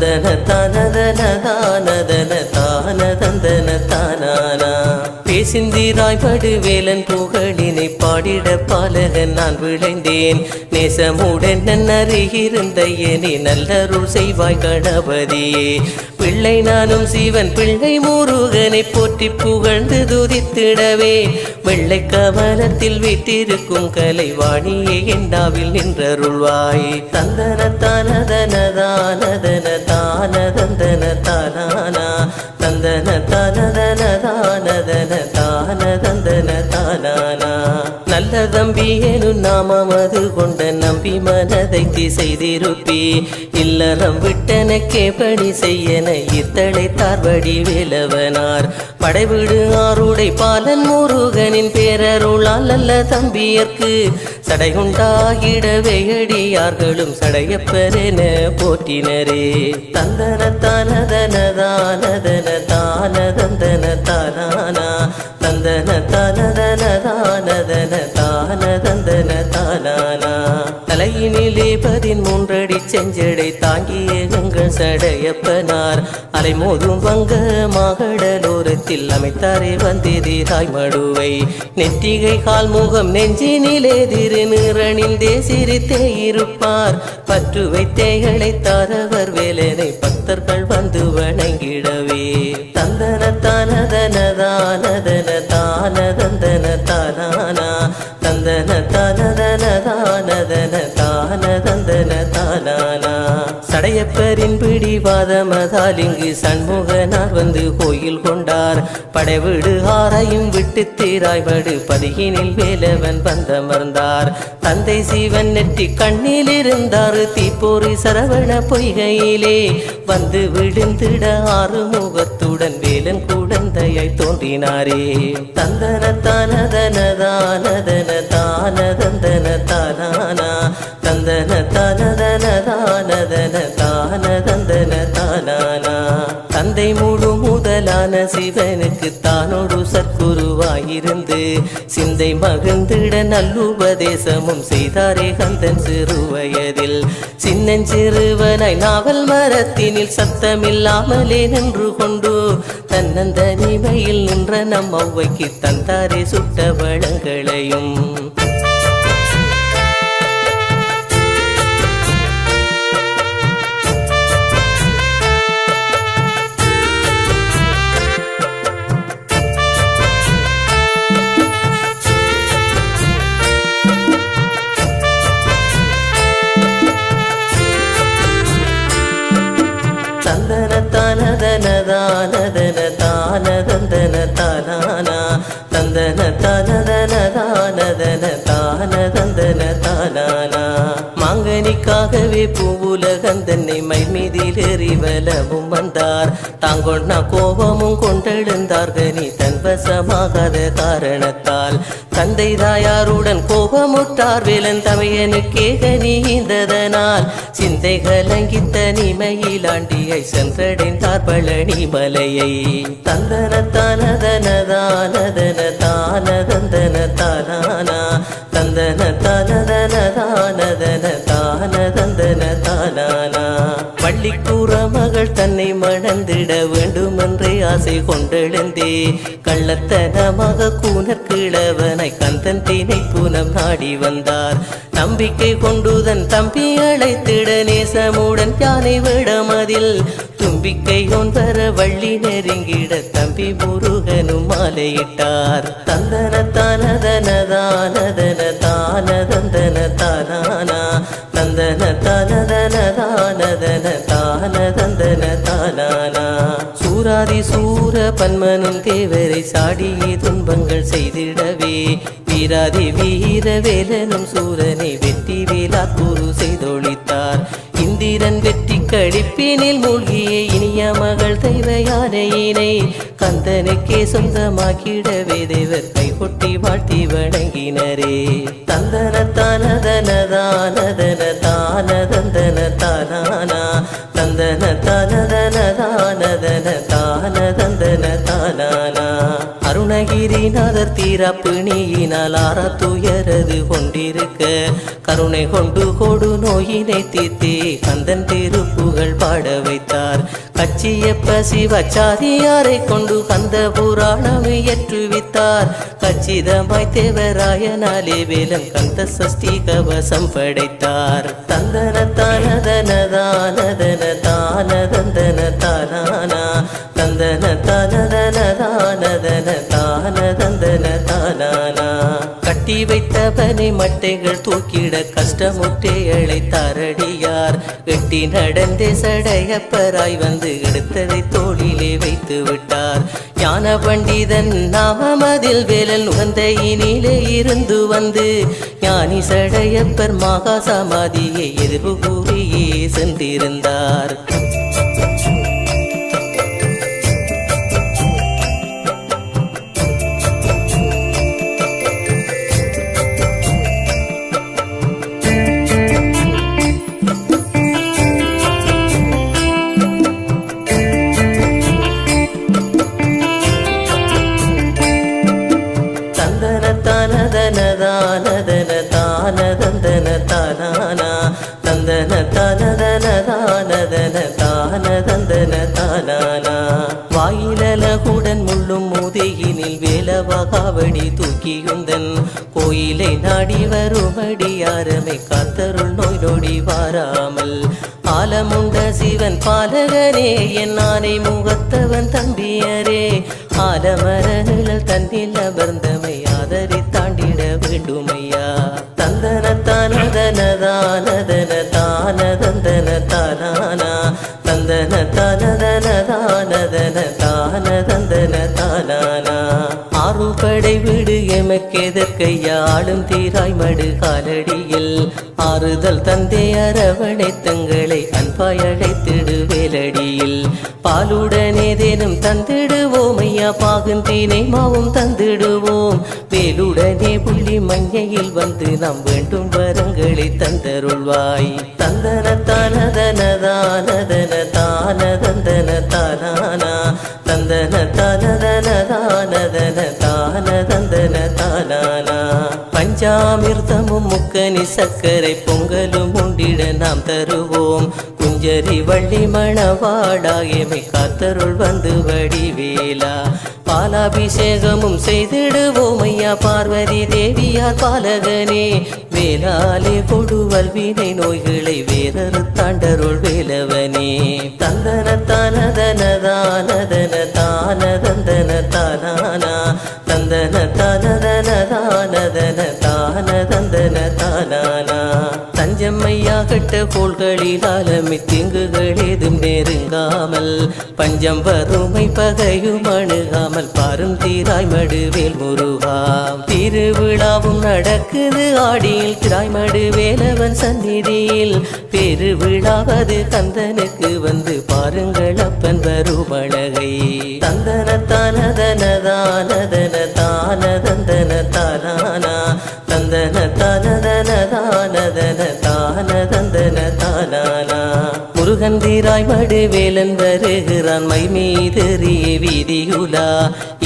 தந்தன தனதன தானதன தான தந்தன தானானா. பேசிந்திராய் படுவேலன் புகழினை பாடிட பாலகன் நான் விளைந்தேன். நேசமுடன் நன்னருகிருந்த எனி நல்லருள் செய்வாய் கணபதியே. பிள்ளை நானும் சிவன் பிள்ளை முருகனை போற்றி புகழ்ந்து துதித்திடவே. வெள்ளை கமலத்தில் வீட்டிருக்கும் கலைவாணியே என்னாவில் நின்றருள்வாய். தந்தன தானதன தானதன தான தந்தன தானானா தந்தன தானதன தானதன தான தந்தன நல்ல எனும் நாமமது கொண்ட நம்பி மனதை திசைதிருப்பி. இல்லறம் விட்டனக்கே பணி செய்யன இத்தளை தார்வடி வேலவனார். படைவிடு ஆருடை பாலன் முருகனின் பேரருளால் அல்ல தம்பியர்க்கு. சடையுண்டாகிடவே அடியார்களும் சடையப்பரென போற்றினரே. தந்தன தானதன தானதன தான தந்தன தானானா. தந்தன தானதன தான தந்தன தானானா. தலையினிலே பதிமூன்றடி செஞ்சடை தாங்கிய எங்கள் சடையப்பனார். அலைமோதும் வங்க மாகடலோரத்தில் அமைத்தாரே வந்தெதிராய் மடுவை நெற்றிகை கால் முகம் நெஞ்சினிலே திருநிறனிந்தே சிரித்தே இருப்பார். பற்று வைத்தேகளை தாரவர் வேலனை பக்தர்கள் வந்து வணங்கிடவே. தந்தன தானதன தானதன சடையப்பரின் பிடிவாதமதால் இங்கு சண்முகனார் வந்து கோயில் கொண்டார். படைவிடு ஆரையும் விட்டு தீராய்வடு பதியினில் வேலவன் வந்தமர்ந்தார் தந்தை சிவன் நெற்றி கண்ணில் இருந்தார். தீப்போரி சரவண பொய்கையிலே வந்து விழுந்திட ஆறு முகத்துடன் வேலன் குழந்தையாய் தோன்றினாரே. தந்தன தானதன தானதன தானதந்தன தானானா தந்தன தானதன தானதன முதலான சிவனுக்கு தானோடு சற்குருவாயிருந்து சிந்தை மகிழ்ந்திட நல்லுபதேசமும் செய்தாரே கந்தன் சிறுவயதில். சின்னஞ்சிறுவனை நாவல் மரத்தினில் சத்தமில்லாமலே நின்று கொண்டு தன்னந்தனிமையில் நின்ற நம் ஔவைக்கு தந்தாரே சுட்ட வளங்களையும். தானதன தான தந்தன தானானா? தந்தன தானதன தானதன தான தந்தன தானானா? மாங்கனிக்காகவே பூவுலகந்தன்னை மயில் மீதில் எறிவலவும் வந்தார். தாங்கொன்னா கோபமும் கொண்டெழுந்தார்கனி பரவசமாகாத காரணத்தால் தந்தை தாயாருடன் கோபமுட்டார் வேலன் தமையனுக்கேக நீந்ததனால் சிந்தை கலங்கித்த நிமையிலாண்டியை சென்றடைந்தார் பழனி மலையை. தந்தன தானதன தானதன தான தந்தன தானானா தந்தன தானதன தானதன தந்தன தானானா பள்ளிக்கூற வேண்டுமென்றே ஆசை கொண்டெழுந்தே. கள்ளத்தனமாக கூனர் கிழவனை கந்தன் தீனை பூனம் நாடி வந்தார். நம்பிக்கை கொண்டுதன் தம்பி அழைத்திட நேசமுடன் யானை விடமதில். தும்பிக்கை ஒன்றர வள்ளி நெருங்கிட தம்பி முருகனும் மாலையிட்டார். தந்தன தானதன தானதன தானதந்தன தானானா தந்தன தானதன தானதன தானதந்தன தானானா சூராதி சூர பன்மனும் தேவரை சாடியே துன்பங்கள் செய்திடவே. வீராதி வீர வேலனும் சூரனை வெற்றி வேலா குரு செய்தொழித்தார். இந்திரன் வெற்றி கழிப்பினில் மூழ்கிய இனிய மகள் தெய்வ யானையினை கந்தனுக்கே சொந்தமாக்கிடவே தேவர் கைகொட்டி வாழ்த்தி வணங்கினரே. தந்தன தானதன தானதன தான. தானானா தந்தன தானதன தானதன தான அருணகிரிநாதர் தீரப்பு ஆற துயரது கொண்டிருக்க. கருணை கொண்டு கொடு நோயினை தீர்த்தே. கந்தன் திருப்புகழ் பாட வைத்தார். கச்சியப்ப சிவச்சாரியாரை கொண்டு கந்த புராணம் இயற்றுவித்தார் கச்சிதமாய் தேவராயனாலே வேலன் கந்த சஷ்டி கவசம் படைத்தார். தந்தன தானதன தானதன தானதந்தன தானானா தந்தன தானதன தானதன தானதந்தன தானானா. கட்டி வைத்தவனை மட்டைகள் தூக்கிட கஷ்டமுற்றே அழைத்தாரடியார். வெட்டி நடந்தே சடையப்பராய் வந்து எடுத்ததை தோளிலே வைத்து விட்டார். ஞான பண்டிதன் நாமதில் வேலன் உகந்த இனிலே இருந்து வந்து ஞானி சடையப்பர் மகா சமாதியை எதிர்வு கூறியே சென்றிருந்தார். தானதன தானதந்தன தானானா? தந்தன தானதன தானதன தானதந்தன தானானா? வாயிலகுடன் முள்ளும் முதுகினில் வேலவகாவடி தூக்கியுந்தன். கோயிலை நாடி வரும்படி வருமடியாரமை காத்தருள் நோய் நொடி வாராமல். ஆலமுண்ட சிவன் பாலகனே என் ஆனை முகத்தவன் தம்பியரே. ஆலமர தன்னில் அமர்ந்தமை வேண்டுமையா தந்தன தானதன தானதன தானதந்தன தானானா தந்தன தானதன தானதன தானதந்தன தானானா ஆறுபடை வீடு எமக்கெதற்கையாடும் தீராய் மடு காலடியில். ஆறுதல் தந்தை அரவணை தங்களை அன்பாய் அழைத்திடு வேலடியில். பாலுடனேதேனும் தந்திடு ஐயா பாகுந்தீனை மாவும் தந்திடுவோம். வேலுடனே புள்ளி மஞ்சையில் வந்து நாம் வேண்டும் வரங்களை தந்தருள்வாய். தந்தன தானதன தானதன தந்தன தானானா தந்தன தானதன தானதன தந்தன தானானா பஞ்சாமிர்தமும் முக்கனி சர்க்கரை பொங்கலும் உண்டிட நாம் தருவோம். குஞ்சரி வள்ளி மணவாடாயமை காத்தருள் வந்து வடிவேலா. பாலாபிஷேகமும் செய்திடுவோம் ஐயா பார்வதி தேவியார் பாலகனே. வேலாலே கொடுவல் வினை நோய்களை வேறரு தாண்டருள் வேலவனே. தந்தன தானதன தானதன தானதந்தன தானானா தந்தன தானதன தானதன தானதந்தன தானானா. தஞ்சம்மையா கட்ட திங்குகள் ஏதும் நெருங்காமல் பஞ்சம் வறுமை பகையும் அணுகாமல் பாரும் தீராய் மடுவேல் முருகா. திருவிழாவும் நடக்குது ஆடியில் திராய் மடுவேலவன் சந்நிதியில். பெருவிழாவது கந்தனுக்கு வந்து பாருங்கள் அப்பன் வருமழகை தந்தன தானதன தானதன தானதந்தன தானானா? தந்தன தானதன தானதன தானதந்தன தானானா? முருகந்தீராய் மடுவேலன் வருகிறான் மை மீதறிய வீதியுலா?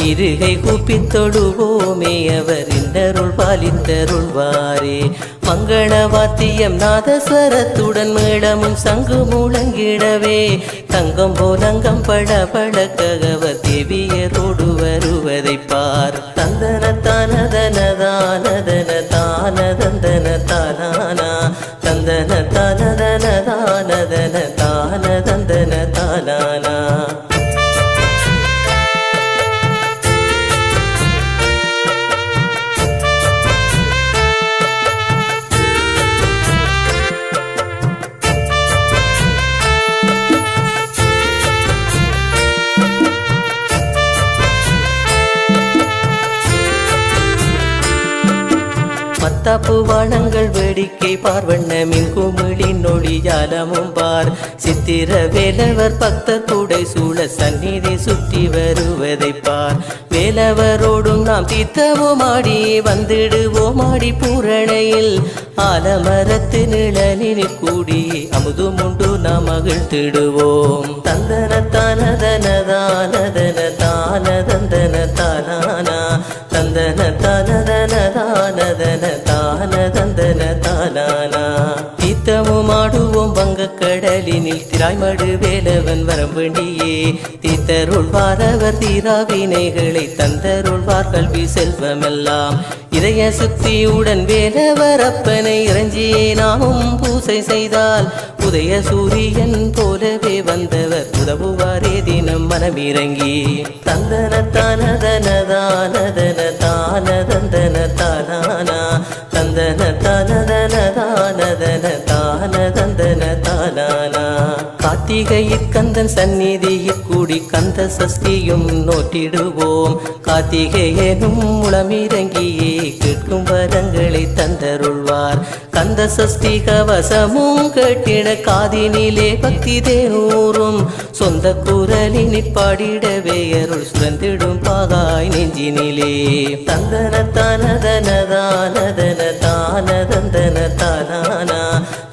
இருகை கூப்பித் தொழுவோமே அவர் இன்னருள் பாலித்தருள்வாரே மங்கள வாத்தியம் நாதஸ்வரத்துடன் மேளமும் சங்கு முழங்கிடவே தங்கம் போலங்கம் பட பட பழக்கவர் தேவியரோடு தானதன தானதன தானதந்தன தானானா தந்தன மத்தாப்பு வானங்கள் வேடிக்கை பார்வண்ண மின் நொழியாலமும் பார் சித்திர வேலவர் பக்தர் கூடை சூழ சந்நிதி சுற்றி வருவதை பார். வேலவரோடும் நாம் தீர்த்தவோம் ஆடி வந்திடுவோம் ஆடி பூரணையில். ஆலமரத்து நிழலினில் கூடி அமுதும் உண்டு நாம் மகிழ்த்திடுவோம் தந்தன தானதன தானதன தான தந்தன தானானா. தந்தன தானதன தானதன தான தந்தன தானானா. தீர்த்தமும் ஆடுவோம் வங்கக் கடலினில் திராய்மடு வேலவன் வரம் வேண்டியே தீர்த்தருள்வாரவர் தீராவினைகளை தந்தருள்வார் கல்வி செல்வமெல்லாம் இதய சுத்தியுடன் வேலவர் அப்பனை இறைஞ்சியே. நாமும் பூசை செய்தால் உதய சூரியன் போலவே வந்தவர் உதவுவாரே தினம் மனமிறங்கி. தந்தன தானதன தானதன தானதந்தன கார்த்திகையிற் கந்தன் சந்நிதியிற் கூடி கந்த சஷ்டியும் நோட்டிடுவோம் கார்த்திகேயனும் முளமிறங்கியே கேட்கும் வரங்களை தந்தருள்வார். கந்த சஷ்டி கவசமும் கேட்டிட காதினிலே பக்தி தேனூறும். சொந்த குரலினிற் பாடிடவே அருள் சுரந்திடும் பாகாய் நெஞ்சினிலே. தந்தன தானதன தானதன தான தந்தன தானானா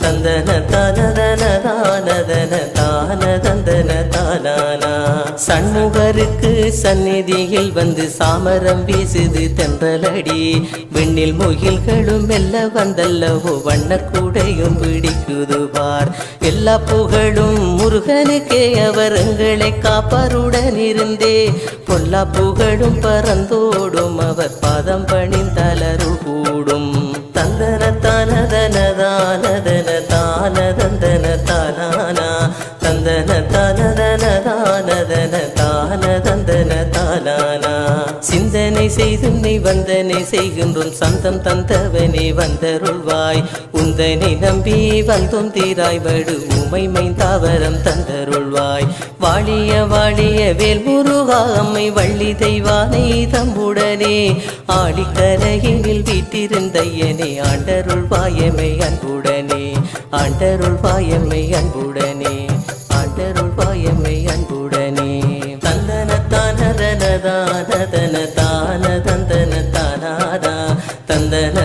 தந்தன தானதன தானதன தான தானானா. சண்முகருக்கு சந்நிதியில் வந்து சாமரம் வீசுது தென்றலடி. விண்ணில் முகில்களும் மெல்ல வந்தல்லவோ வண்ணக் கூடையும் பிடிக்குது பார். எல்லா புகழும் முருகனுக்கே அவர் எங்களை காப்பாருடன் இருந்தே. பொல்லா புகழும் பறந்தோடும் அவர் பாதம் பணிந்தலரு கூடும் தந்தன தானதன தானதன தானதந்தன தானானா. தந்தன தானதன தானதன தான தந்தன தானானா. சிந்தனை செய்தும் நீ வந்தனை செய்கின்றோம். சந்தம் தந்தவனே வந்தருள்வாய். உந்தனை நம்பி வந்தோம் தீராய். வடு உமை மைந்தாவரம் தந்தருள்வாய். வாழிய வாழிய வேல் முருகா அம்மை வள்ளி தெய்வானை தம்புடனே. ஆடிக்கரையினில் வீட்டிருந்தையனே ஆண்டருள் வாயமை அன்புடனே. ஆண்டருள்வாயமை அன்புடனே. ஆண்டருள் பாயமை அன்புடனே. தந்தன தானதன தானதன தான தந்தன தானாதா தந்தன